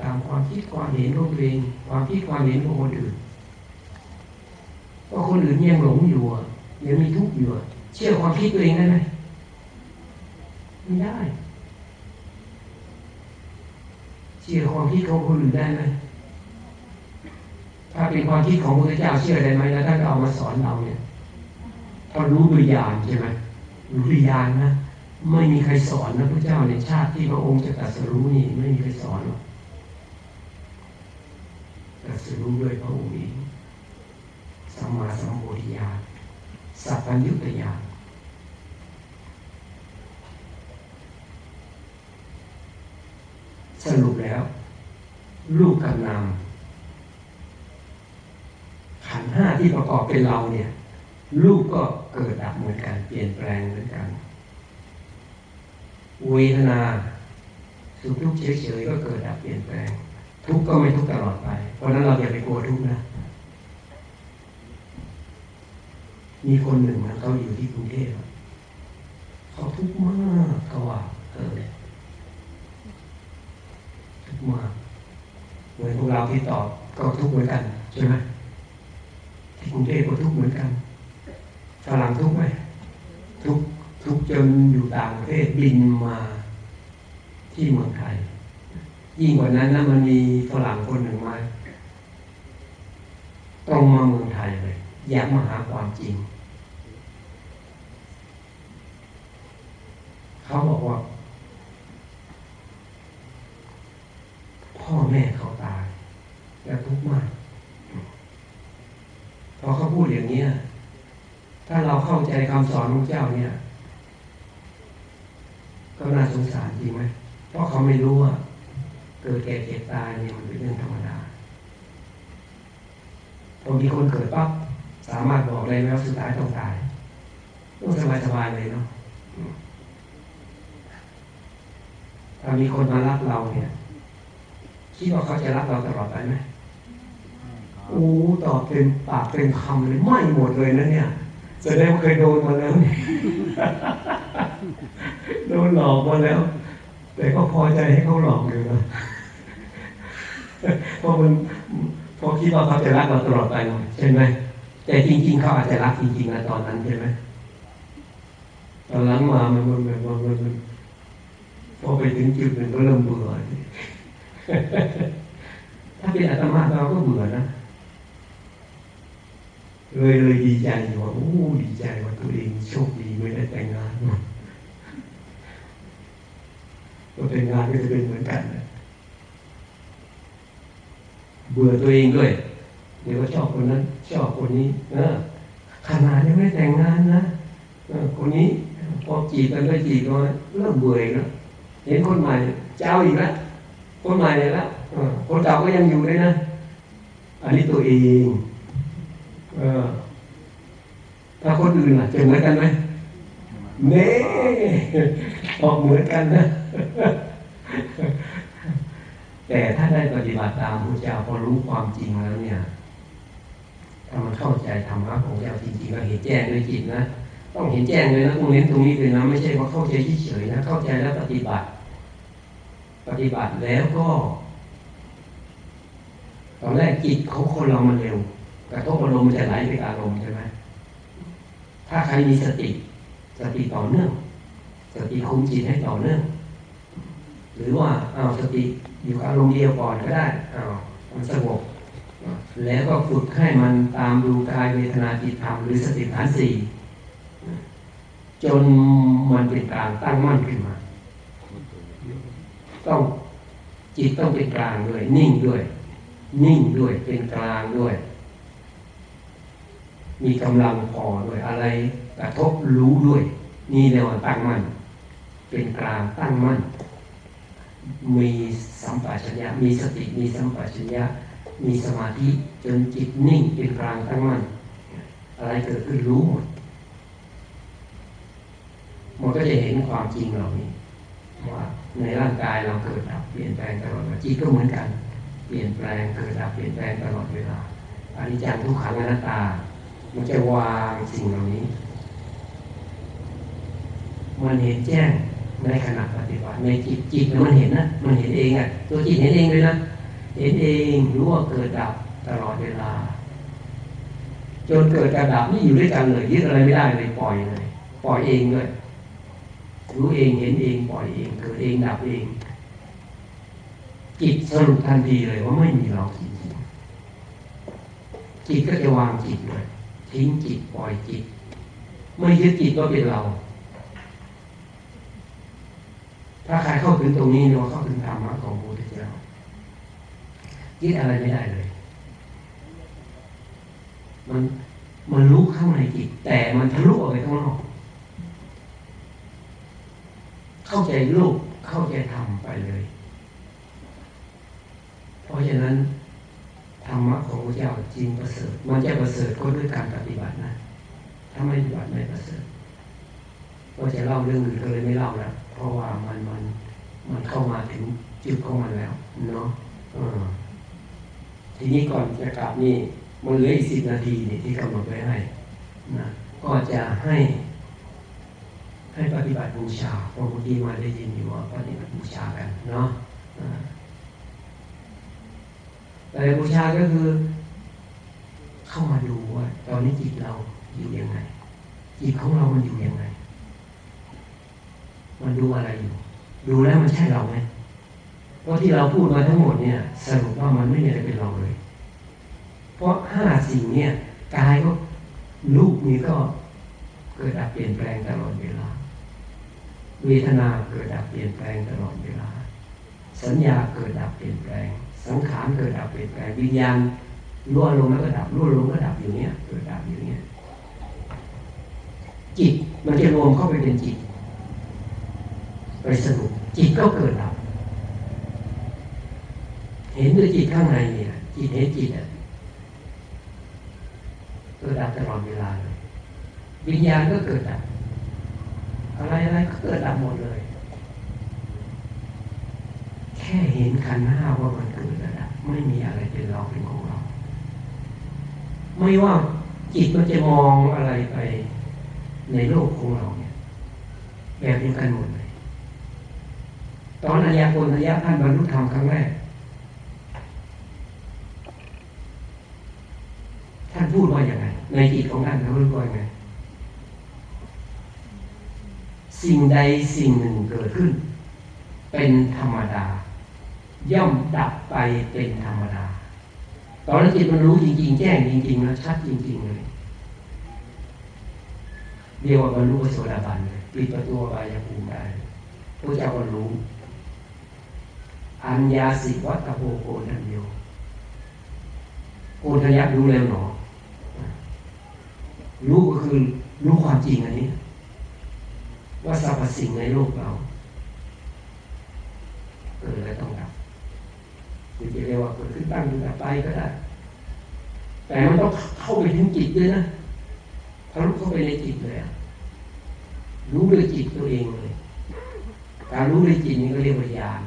ตามความคิดความเห็นของตัวเองความคิดความเห็นของคนอื่นก็คนอื่นยังหลงอยู่อะยังมีทุกข์อยู่อะเชื่อความคิดตัวเองได้ไหมไม่ได้ เชื่อความคิดของคนอื่นได้ไหมถ้าเป็นความคิดของพระเจ้าเชื่อได้ไหมแล้วท่านเอามาสอนเราเนี่ยถ้ารู้ด้วยาณใช่ไหมรู้ด้วยาณนะไม่มีใครสอนนะพระเจ้าในชาติที่พระองค์จะตรัสรู้นี่ไม่มีใครสอนหรอก ตรัสรู้ด้วยพระองค์เองสัมมาสัมโพธิญาณสัพพัญญุตญาณสรุปแล้วรูปกับนามขันห้าที่ประกอบเป็นเราเนี่ยรูปก็เกิดดับเหมือนกัน เปลี่ยนแปลงเหมือนกัน เวทนาสุขทุกข์เฉยๆก็เกิดดับเปลี่ยนแปลง ทุกข์ก็ไม่ทุกข์ตลอดไป เพราะนั้นเราอย่าไปกลัวทุกข์นะ มีคนหนึ่งนะเขาอยู่ที่กรุงเทพเขาทุกข์มากเขาว่าเออทุกข์มากเหมือนพวกเราที่ตอบก็ทุกข์เหมือนกันใช่ไหมที่กรุงเทพก็ทุกข์เหมือนกันฝรั่งทุกข์ไหมทุกทุกจนอยู่ต่างประเทศบินมาที่เมืองไทย ยิ่งกว่านั้นนะมันมีฝรั่งคนหนึ่งมาต้องมาเมืองไทยเลย อยากมาหาความจริง เขาบอกว่า พ่อแม่เขาตาย แล้วทุกข์มากพอเขาพูดอย่างนี้ยถ้าเราเข้าใจคำสอนของเจ้าเนี่ย ก็น่าสงสารจริงไหม เพราะเขาไม่รู้ว่า เกิดแก่เจ็บตายเนี่ยมันเป็นเรื่องธรรมดาพอมีคนเกิดปั๊บสามารถบอกเลยไหมว่าสุดท้ายต้องตายต้องสบายสบายๆเลยเนาะถ้ามีคนมารักเราเนี่ยคิดว่าเขาจะรักเราตลอดไปไหมโอ้ตอบเต็มปากเต็มคำเลยไม่หมดเลยนะเนี่ยแสดงว่าเคยโดนมาแล้วโดนหลอกมาแล้ว แต่ก็พอใจให้เขาหลอกอยู่นะเพราะมันเพราะคิดว่าเขาจะรักเราตลอดไปหน่อยใช่ไหมแต่จริง ๆ เขาอาจจะรักจริงๆนะตอนนั้นใช่ไหมตอนหลังมามันมันมันมันมันนพอไปถึงจุดหนึ่งก็เริ่มเบื่อถ้าเป็นอาตมาเราก็เบื่อนะเลยเลยดีใจว่าโอ้ดีใจว่าตัวเองโชคดีไม่ได้แต่งงาน ก็แต่งงานก็จะเป็นเหมือนกัน เบื่อตัวเองด้วย เดี๋ยวก็ชอบคนนั้น ชอบคนนี้ เออขนาดยังไม่แต่งงานนะคนนี้พอจีบกันไปจีบกันเริ่มเบื่ออีกแล้วเห็นคนใหม่เจ้าอีกแล้วคนใหม่เลยแล้วคนเก่าก็ยังอยู่เลยนะ อันนี้ตัวเองเออถ้าคนอื่นล่ะจะเหมือนกันไหมเน่ออกเหมือนกันนะ แต่ถ้าได้ปฏิบัติตามพระเจ้าพอรู้ความจริงแล้วเนี่ยถ้ามันเข้าใจธรรมะของเจ้าจริงๆก็เห็นแจ้งด้วยจิตนะต้องเห็นแจ้งเลยนะต้องเน้นตรงนี้เลยนะไม่ใช่ว่าเข้าใจเฉยๆนะเข้าใจแล้วปฏิบัติ ปฏิบัติแล้วก็ตอนแรกจิตของคนเรามันเร็วกระทบอารมณ์มันจะไหลไปอารมณ์ใช่ไหมถ้าใครมีสติ สติต่อเนื่อง สติคุมจิตให้ต่อเนื่อง หรือว่าเอาสติอยู่กับอารมณ์เดียวก่อนก็ได้เอามันสงบแล้วก็ฝึกให้มันตามดูกายเวทนาจิตธรรมหรือสติฐานสี่จนมันเป็นกลางตั้งมั่นขึ้นมา ต้องจิตต้องเป็นกลางด้วย นิ่งด้วย นิ่งด้วยเป็นกลางด้วย มีกำลังพอด้วยอะไรกระทบรู้ด้วย นี่เรียกว่าตั้งมั่นเป็นกลางตั้งมั่น มีสัมปชัญญะมีสติมีสัมปชัญญะมีสมาธิจนจิตนิ่งเป็นกลางตั้งมั่นอะไรเกิดขึ้นรู้หมดมันก็จะเห็นความจริงเหล่านี้ว่าในร่างกายเราเกิดดับเปลี่ยนแปลงตลอดเวลาจิตก็เหมือนกัน เปลี่ยนแปลงเกิดดับเปลี่ยนแปลงตลอดเวลาอนิจจังทุกขังอนัตตา มันจะวางสิ่งเหล่านี้ มันเห็นแจ้ง ในขณะปฏิบัติในจิตจิตมันเห็นนะมันเห็นเองอะตัวจิตเห็นเองเลยนะเห็นเองรู้ว่าเกิดดับตลอดเวลา จนเกิดการดับนี่อยู่ด้วยกันเลยยึดอะไรไม่ได้เลยปล่อยเลย ปล่อยเองเลยรู้เองเห็นเองปล่อยเองเกิดเองดับเอง จิตสรุปทันทีเลยว่าไม่มีเราจริงจิตก็จะวางจิตเลยทิ้งจิตปล่อยจิต ไม่ยึดจิตว่าเป็นเรา ถ้าใครเข้าถึงตรงนี้เราเข้าถึงธรรมะของพระพุทธเจ้ายึดอะไรไม่ได้เลย มันมันรู้ข้างในจิต แต่มันทะลุออกไปข้างนอก เข้าใจโลกเข้าใจธรรมไปเลย เพราะฉะนั้นธรรมะของพระเจ้าจริงประเสริฐ มันจะประเสริฐก็ด้วยการปฏิบัตินะ ถ้าไม่ปฏิบัติไม่ประเสริฐก็จะเล่าเรื่องอื่นก็เลยไม่เล่าแล้ว เพราะว่ามันมันมันเข้ามาถึงจุดของมันแล้วเนาะทีนี้ก่อนจะกลับนี่มันเหลืออีกสิบนาทีนี่ที่กำหนดไว้ให้นะก็จะให้ให้ปฏิบัติบูชาเพราะเมื่อกี้มาได้ยินอยู่ว่าปฏิบัติบูชากันเนาะแต่บูชาก็คือ เข้ามาดูว่าตอนนี้จิตเราอยู่ยังไงจิตของเรามันอยู่ยังไง ดูอะไรอยู่ดูแล้วมันใช่เราไหมเพราะที่เราพูดมาทั้งหมดเนี่ย สรุปว่ามันไม่มีอะไรเป็นเราเลย เพราะห้าสิ่งเนี่ยกายก็รูปนี้ก็เกิดดับเปลี่ยนแปลงตลอดเวลา เวทนาเกิดดับเปลี่ยนแปลงตลอดเวลา สัญญาเกิดดับเปลี่ยนแปลง สังขารเกิดดับเปลี่ยนแปลงวิญญาณรั่วลงแล้วก็ดับรั่วลงก็ดับอยู่เนี้ยเกิดดับอยู่เนี้ยจิตมันจะรวมเข้าไปเป็นจิต สรุปจิตก็เกิดดับเห็นด้วยจิตข้างในเนี่ยจิตเห็นจิตอะเกิดดับตลอดเวลาเลยวิญญาณก็เกิดดับอะไรอะไรก็เกิดดับหมดเลย แค่เห็นขันห้าว่ามันเกิดแล้วดับไม่มีอะไรเป็นเราเป็นของเรา ไม่ว่าจิตมันจะมองอะไรไปในโลกของเราเนี่ยแบบเดียวกันหมดเลย ตอนอายาโกนอายะท่านบรรลุธรรมครั้งแรก ท่านพูดว่าอย่างไรในจิตของท่านท่านพูดว่าอย่างไรสิ่งใดสิ่งหนึ่งเกิดขึ้น เป็นธรรมดา ย่อมดับไปเป็นธรรมดา ตอนนั้นจิตมันรู้จริงๆ แจ้งจริงๆนะชัดจริงๆเลยเรียกว่าบรรลุโสดาบันเลยปิดประตูอบายภูมิได้พระเจ้าก็รู้ อัญญาสิวัตโพโกนันโยวโกนยักรู้แล้วหนอ รู้ก็คือรู้ความจริงอันนี้ ว่าสรรพสิ่งในโลกเราเกิดแล้วต้องดับคือจะเรียกว่าเกิดขึ้นตั้งอยู่ดับไปก็ได้ แต่มันต้องเข้าไปถึงจิตด้วยนะลุเข้าไปในจิตเลยอะรู้ด้วยจิตตัวเองเลย การรู้ด้วยจิตนี้ก็เรียกว่าญาณ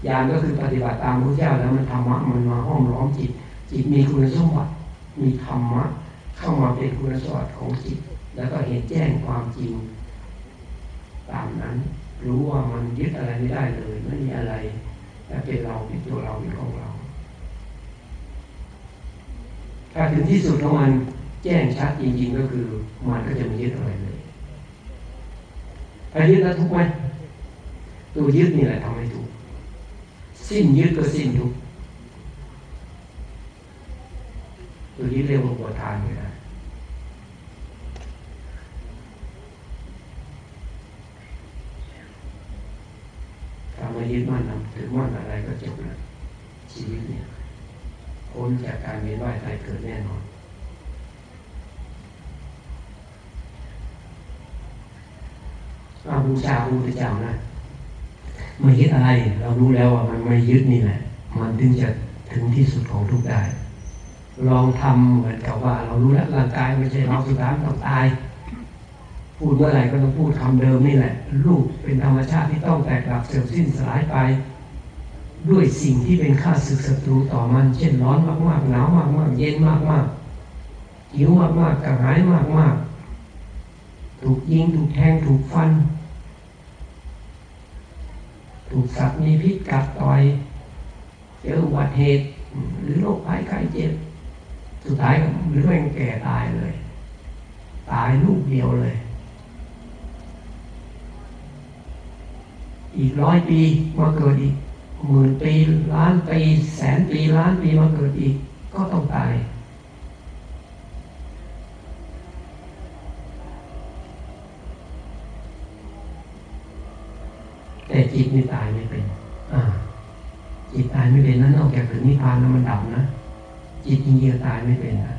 ญาณก็คือปฏิบัติตามพระเจ้าแล้วมันธรรมะมันมาห้อมล้อมจิต จิตมีคุณสมบัติมีธรรมะเข้ามาเป็นคุณสมบัติของจิต แล้วก็เห็นแจ้งความจริง ตามนั้น รู้ว่ามันยึดอะไรไม่ได้เลยไม่มีอะไรแต่เป็นเราเป็นตัวเราเป็นของเราถ้าถึงที่สุดของมันแจ้งชัดจริงๆก็คือมันก็จะไม่ยึดอะไรเลยถ้ายึดแล้วทุกไหมตัวยึดนี่แหละทำให้ทุกข์ สิ้นยึดก็สิ้นทุกตัวยึดเรียกว่าปวดทานไม่ได้ถ้าม่ยึดมั่นทำถือมั่นอะไรก็จบแล้วชีวิตเนี่ยพ้นจากการเวียนว่ายตายเกิดแน่นอนอาบูชาพระพุทธเจ้านะ ไม่ยึดอะไร เรารู้แล้วว่ามันไม่ยึดนี่แหละ มันถึงจะถึงที่สุดของทุกได้ ลองทำเหมือนกับว่า เรารู้แล้วร่างกายไม่ใช่เราสุดท้ายต้องตาย พูดเมื่อไหร่ก็ต้องพูดคำเดิมนี่แหละรูปเป็นธรรมชาติที่ต้องแตกดับเสื่อมสิ้นสลายไป ด้วยสิ่งที่เป็นข้าศึกศัตรูต่อมัน เช่นร้อนมากๆหนาวมากๆเย็นมากๆหิวมากๆกระหายมากๆถูกยิงถูกแทงถูกฟัน ถูกสัตว์มีพิษกัดต่อย เจออุบัติเหตุ หรือโรคภัยไข้เจ็บ สุดท้ายก็หรือไม่แก่ตายเลย ตายลูกเดียวเลย อีกร้อยปีมาเกิดอีกหมื่นปีล้านปีแสนปีล้านปีมาเกิดอีกก็ต้องตาย แต่จิตนี่ตายไม่เป็น อ่า จิตตายไม่เป็นนั้นนอกจากถึงนิพพานแล้วมันดับนะ จิตจริงๆตายไม่เป็นนะ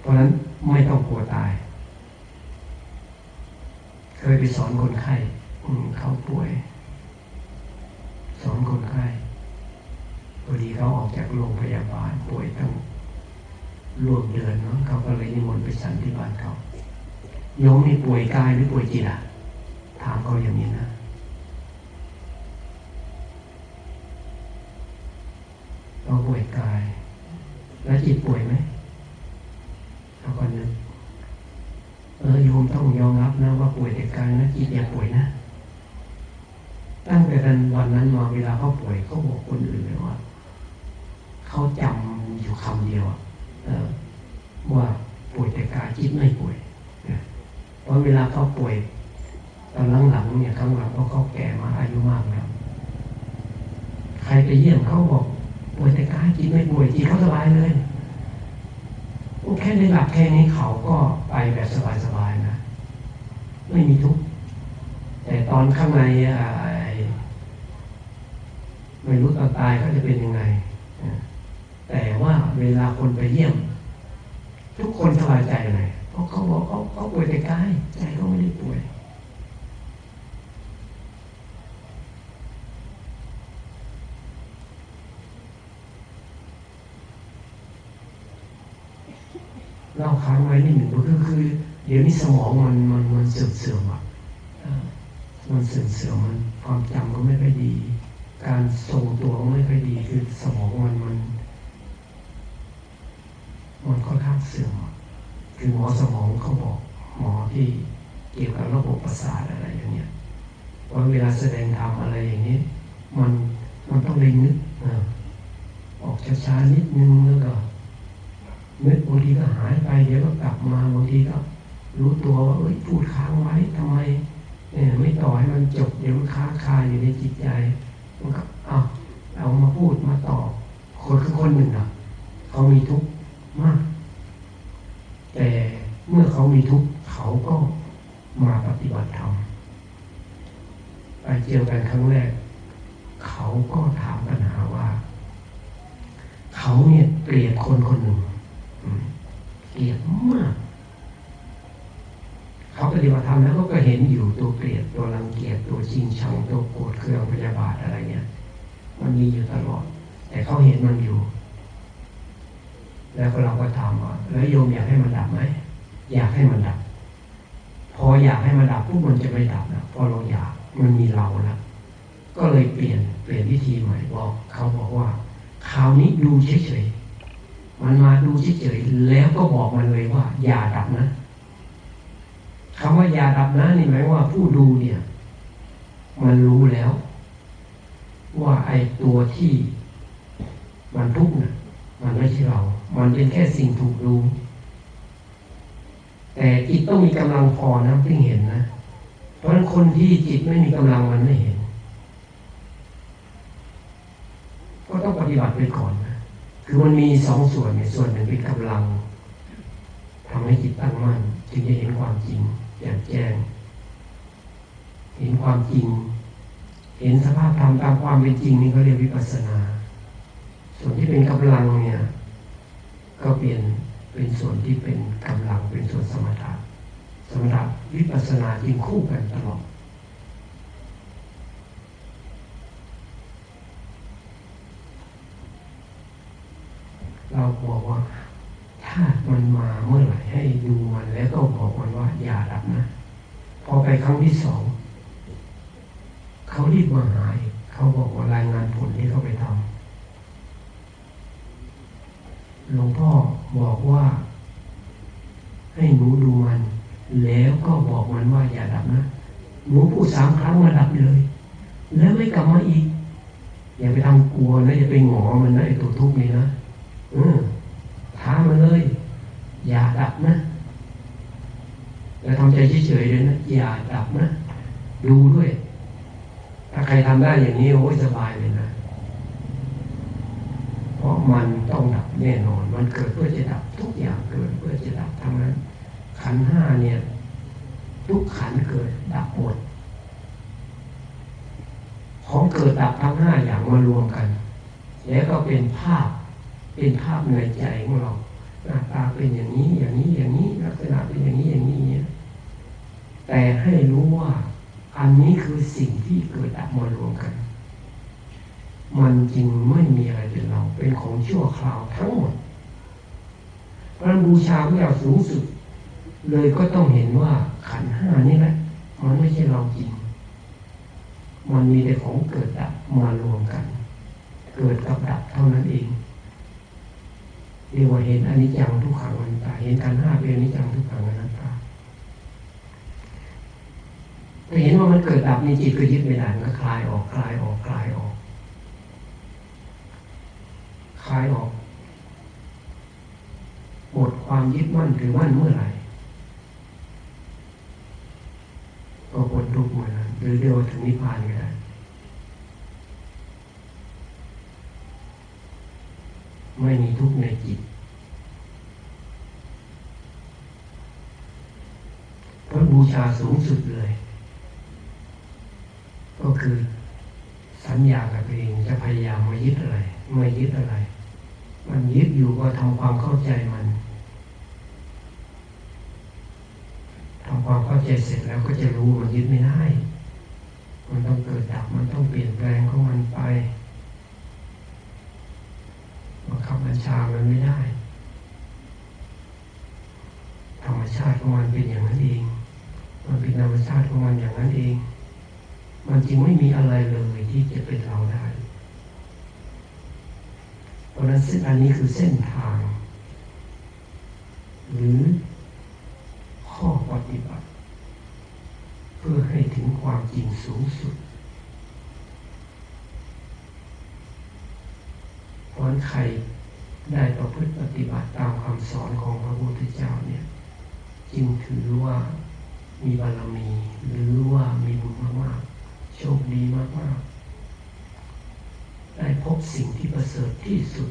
เพราะฉะนั้นไม่ต้องกลัวตาย เคยไปสอนคนไข้เขาป่วย สอนคนไข้พอดีเขาออกจากโรงพยาบาลป่วยตั้งร่วมเดือนเนาะเขาก็เลยนิมนต์ไปสันที่บ้านเขาโยมนี่ป่วยกายหรือป่วยจิตอะามเขาอย่างนี้นะ เราป่วยกาย แล้วจิตป่วยไหมเขาก็นึกเออโยมต้องยอมรับนะว่าป่วยแต่กายนะจิตอย่าป่วยนะ ตั้งแต่วันนั้นมาเวลาเขาป่วยเขาบอกคนอื่นเลยว่าเขาจำอยู่คำเดียวเออว่าป่วยแต่กายจิตไม่ป่วยเพราะเวลาเขาป่วย ตอนหลังๆเนี่ยข้างหลังเพราะเขาแก่มาอายุมากแล้วใครไปเยี่ยมเขาบอกป่วยแต่กายจิตไม่ป่วยจิตเขาสบายเลยแค่ได้หลับแค่นี้เขาก็ไปแบบสบายๆนะไม่มีทุกข์แต่ตอนข้างในไม่รู้ตอนตายเขาจะเป็นยังไงแต่ว่าเวลาคนไปเยี่ยม ทุกคนสบายใจเลยเพราะเขาบอกเขาเขาป่วยแต่กายใจเขาไม่ได้ป่วย เล่าค้างไว้นิดหนึ่งก็คือคือ เดี๋ยวนี้สมองมันมันมันเสื่อมเสื่อมอะมันเสื่อมเสื่อมมันความจำก็ไม่ค่อยดี การทรงตัวก็ไม่ค่อยดีคือสมองมันมันมันค่อนข้างเสื่อมคือหมอสมองเขาบอกหมอที่เกี่ยวกับระบบประสาทอะไรอย่างเงี้ยว่าเวลาแสดงธรรมอะไรอย่างนี้ มันมันต้องเล็งนึกเออออกช้าๆนิดนึงแล้วก็ นึกบางทีก็หายไปเดี๋ยวก็กลับมาบางทีก็รู้ตัวว่าเอ้ยพูดค้างไว้ทำไมเนี่ยไม่ต่อให้มันจบเดี๋ยวมันค้าคาอยู่ในจิตใจมันก็เอาเอามาพูดมาตอบคนคือคนหนึ่งอะเขามีทุกข์มาก แต่เมื่อเขามีทุกข์เขาก็มาปฏิบัติธรรมไปเจอกันครั้งแรก เขาก็ถามปัญหาว่า เขาเนี่ยเกลียดคนคนหนึ่ง เกลียดมาก เขาปฏิบัติธรรมแล้วเขาก็เห็นอยู่ตัวเกลียดตัวรังเกียจตัวชิงชังตัวโกรธเครื่องพยาบาทอะไรเงี้ยมันมีอยู่ตลอด แต่เขาเห็นมันอยู่ แล้วเราก็ถามว่าแล้วโยมอยากให้มันดับไหมอยากให้มันดับ พออยากให้มันดับปุ๊บมันจะไม่ดับนะพอเราอยากมันมีเราแล้วก็เลยเปลี่ยนเปลี่ยนวิธีใหม่บอกเขาบอกว่าคราวนี้ดูเฉยๆ มันมาดูเฉยๆแล้วก็บอกมันเลยว่า อย่าดับนะคำว่าอย่าดับนะนี่หมายว่าผู้ดูเนี่ย มันรู้แล้ว ว่าไอ้ตัวที่มันทุกข์น่ะ มันไม่ใช่เรา มันเป็นแค่สิ่งถูกรู้ แต่จิตต้องมีกำลังพอนะถึงเห็นนะเพราะฉะนั้นคนที่จิตไม่มีกำลังมันไม่เห็น ก็ต้องปฏิบัติไปก่อนนะ คือมันมีสองส่วนเนี่ยส่วนหนึ่งเป็นกำลังทำให้จิตตั้งมั่นจึงจะเห็นความจริงแจ่มแจ้ง เห็นความจริง เห็นสภาพธรรมตามความเป็นจริงนี่เขาเรียกวิปัสสนา ส่วนที่เป็นกำลังเนี่ย ก็เปลี่ยนเป็นส่วนที่เป็นกำลังเป็นส่วนสมถะสมถะวิปัสสนาจึงคู่กันตลอด เราบอกว่า ถ้ามันมาเมื่อไหร่ให้ดูมันแล้วก็บอกมันว่าอย่าดับนะพอไปครั้งที่สองเขารีบมาหาอีกเขาบอกว่ารายงานผลที่เขาไปทำหลวงพ่อบอกว่า ให้หนูดูมัน แล้วก็บอกมันว่าอย่าดับนะหลวงพูดสามครั้งมาดับเลย แล้วไม่กลับมาอีกอย่าไปทำกลัวนะอย่าไปหงอมันนะไอ้ตัวทุกข์นี่นะ ท้ามันเลย อย่าดับนะอย่าทำใจเฉยๆเลยนะ อย่าดับนะ ดูด้วย ถ้าใครทำได้อย่างนี้โอ้ยสบายเลยนะ เพราะมันต้องดับแน่นอน มันเกิดเพื่อจะดับ ทุกอย่างเกิดเพื่อจะดับทั้งนั้น ขันห้าเนี่ย ทุกขันเกิดดับหมดของเกิดดับทั้งห้าอย่างมารวมกัน แล้วก็เป็นภาพ เป็นภาพในใจของเราหน้าตาเป็นอย่างนี้อย่างนี้อย่างนี้ลักษณะเป็นอย่างนี้อย่างนี้เนี่ยแต่ให้รู้ว่าอันนี้คือสิ่งที่เกิดดับมารวมกัน มันจริงไม่มีอะไรเป็นเรา เป็นของชั่วคราวทั้งหมดเพราะบูชาพระเจ้าสูงสุด เลยก็ต้องเห็นว่าขันห้านี่แหละมันไม่ใช่เราจริง มันมีแต่ของเกิดดับมารวมกัน เกิดกับดับเท่านั้นเอง เรียกว่าเห็นอนิจจังทุกขังอนัตตาเห็นขันธ์ห้าเป็นอนิจจังทุกขังอนัตตาถ้าเห็นว่ามันเกิดดับนี่จิตก็ยึดไม่ได้มันก็คลายออกคลายออกคลายออกคลายออกหมดความยึดมั่นถือมั่นเมื่อไหร่ก็พ้นทุกข์เมื่อนั้นหรือเรียกว่าถึงนิพพานก็ได้ ไม่มีทุกข์ในจิต พระบูชาสูงสุดเลย ก็คือสัญญากับตัวเองจะพยายามไม่ยึดอะไร ไม่ยึดอะไร มันยึดอยู่ก็ทำความเข้าใจมันทำความเข้าใจเสร็จแล้วก็จะรู้มันยึดไม่ได้ มันต้องเกิดดับ มันต้องเปลี่ยนแปลงของมันไป บัญชามันไม่ได้ ธรรมชาติของมันเป็นอย่างนั้นเอง มันเป็นธรรมชาติของมันอย่างนั้นเอง มันจึงไม่มีอะไรเลยที่จะเป็นเราได้เพราะนั้นเส้นอันนี้คือเส้นทาง หรือข้อปฏิบัติ เพื่อให้ถึงความจริงสูงสุดเพราะใคร ได้ประพฤติปฏิบัติตามคำสอนของพระพุทธเจ้าเนี่ยจึงถือว่ามีบารมี หรือว่ามีบุญมากๆโชคดีมากๆได้พบสิ่งที่ประเสริฐที่สุด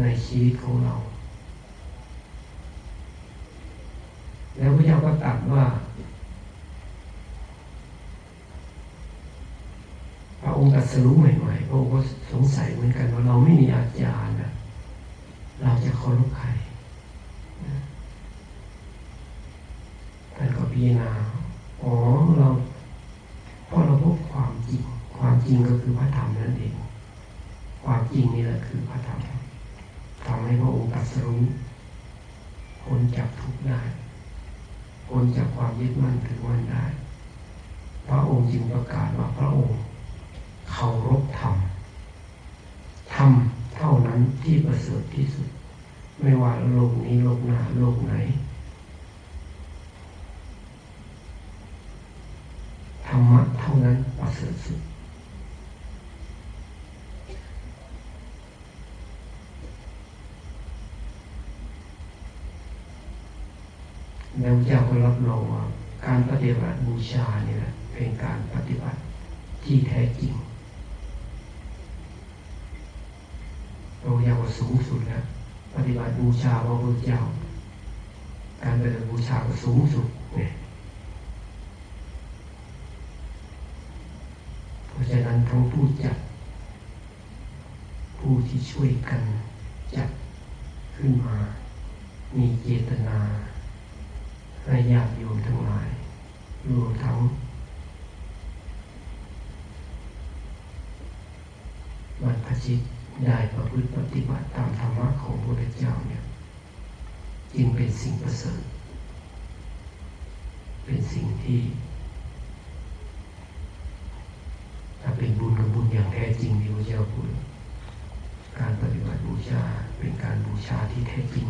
ในชีวิตของเรา แล้วพระเจ้าก็ตรัสว่า พระ องค์ตรัสรู้ใหม่ๆพระองค์ก็สงสัยเหมือนกันว่าเราไม่มีอาจารย์นะเราจะเคารพใครท่านก็พิจารณาอ๋อเราเพราะเราพบความจริง ความจริงก็คือพระธรรมนั่นเอง ความจริงนี่แหละคือพระธรรมทำให้พระองค์ตรัสรู้พ้นจากทุกได้พ้นจากความยึดมั่นถือมั่นได้ พระองค์จึงประกาศว่าพระองค์ เคารพธรรมธรรมเท่านั้นที่ประเสริฐที่สุด ไม่ว่าโลกนี้โลกหน้าโลกไหนธรรมะเท่านั้นประเสริฐสุดแล้วเจ้าก็รับรองว่าการปฏิบัติบูชาเนี่ยเป็นการปฏิบัติที่แท้จริงเราอยากว่า สูงสุดแล้วปฏิบัติบูชาพระพุทธเจ้า การปฏิบัติบูชาก็สูงสุดเนี่ยเพราะฉะนั้นทั้งผู้จัด ผู้ที่ช่วยกันจัดขึ้นมา มีเจตนาให้ญาติโยมทั้งหลายรวมทั้งบรรพชิต ได้ประพฤติปฏิบัติตามธรรมะของพระพุทธเจ้าเนี่ยจึงเป็นสิ่งประเสริฐ เป็นสิ่งที่ถ้าเป็นบุญกับบุญอย่างแท้จริงที่พระเจ้าพูดการปฏิบัติบูชาเป็นการบูชาที่แท้จริง